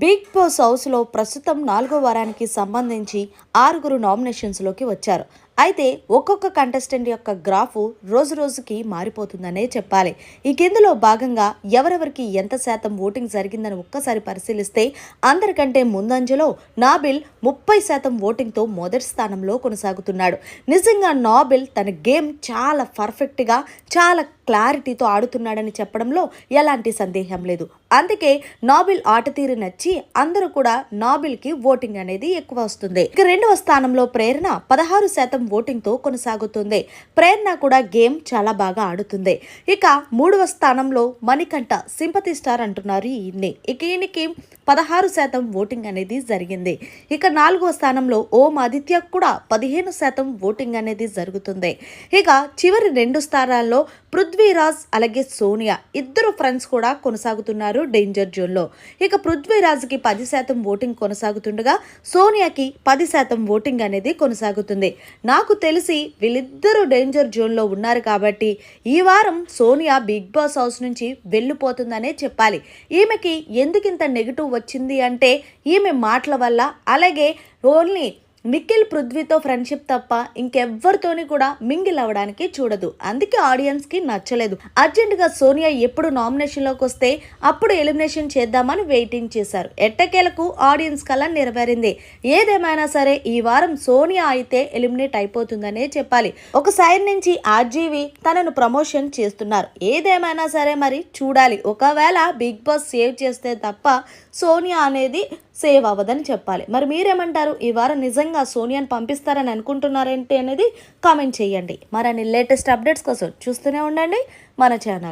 Bigg Boss హౌస్లో ప్రస్తుతం నాలుగో వారానికి సంబంధించి ఆరుగురు నామినేషన్స్లోకి వచ్చారు. అయితే ఒక్కొక్క కంటెస్టెంట్ యొక్క గ్రాఫ్ రోజు రోజుకి మారిపోతుందనే చెప్పాలి. ఈ కిందలో భాగంగా ఎవరెవరికి ఎంత శాతం ఓటింగ్ జరిగిందని ఒక్కసారి పరిశీలిస్తే అందరికంటే ముందంజలో నాబిల్ ముప్పై శాతం ఓటింగ్తో మొదటి స్థానంలో కొనసాగుతున్నాడు. నిజంగా నాబిల్ తన గేమ్ చాలా పర్ఫెక్ట్గా చాలా క్లారిటీతో ఆడుతున్నాడని చెప్పడంలో ఎలాంటి సందేహం లేదు. అందుకే నాబిల్ ఆట తీరు నచ్చి అందరూ కూడా నాబిల్కి ఓటింగ్ అనేది ఎక్కువ వస్తుంది. ఇక రెండవ స్థానంలో ప్రేరణ పదహారు శాతం ఓటింగ్తో కొనసాగుతుంది. ప్రేరణ కూడా గేమ్ చాలా బాగా ఆడుతుంది. ఇక మూడవ స్థానంలో మణికంఠ సింపతి స్టార్ అంటున్నారు ఈయన్ని. ఇక ఈయనకి పదహారు శాతం ఓటింగ్ అనేది జరిగింది. ఇక నాలుగవ స్థానంలో ఓం ఆదిత్య కూడా పదిహేను శాతం ఓటింగ్ అనేది జరుగుతుంది. ఇక చివరి రెండు స్థానాల్లో పృథ్వీరాజ్ అలాగే సోనియా ఇద్దరు ఫ్రెండ్స్ కూడా కొనసాగుతున్నారు డేంజర్ జోన్లో. ఇక పృథ్వీరాజ్ పృథ్వీరాజ్కి పది శాతం ఓటింగ్ కొనసాగుతుండగా సోనియాకి పది శాతం ఓటింగ్ అనేది కొనసాగుతుంది. నాకు తెలిసి వీళ్ళిద్దరూ డేంజర్ జోన్లో ఉన్నారు కాబట్టి ఈ వారం సోనియా బిగ్ బాస్ హౌస్ నుంచి వెళ్ళిపోతుందనే చెప్పాలి. ఈమెకి ఎందుకింత నెగిటివ్ వచ్చింది అంటే ఈమె మాటల వల్ల అలాగే ఓన్లీ నిఖిల్ పృథ్వీతో ఫ్రెండ్షిప్ తప్ప ఇంకెవ్వరితోని కూడా మింగిల్ అవ్వడానికి చూడదు. అందుకే ఆడియన్స్కి నచ్చలేదు. అర్జెంట్గా సోనియా ఎప్పుడు నామినేషన్లోకి వస్తే అప్పుడు ఎలిమినేషన్ చేద్దామని వెయిటింగ్ చేశారు. ఎట్టకేలకు ఆడియన్స్ కల నెరవేరింది. ఏదేమైనా సరే ఈ వారం సోనియా అయితే ఎలిమినేట్ అయిపోతుందనే చెప్పాలి. ఒక సైడ్ నుంచి ఆర్జీవి తనను ప్రమోషన్ చేస్తున్నారు. ఏదేమైనా సరే మరి చూడాలి. ఒకవేళ బిగ్ బాస్ సేవ్ చేస్తే తప్ప సోనియా అనేది సేవ్ అవ్వదని చెప్పాలి. మరి మీరేమంటారు? ఈ వారం నిజంగా సోనియాని పంపిస్తారని అనుకుంటున్నారేంటి అనేది కామెంట్ చేయండి. మరిన్ని లేటెస్ట్ అప్డేట్స్ కోసం చూస్తూనే ఉండండి. మన ఛానల్.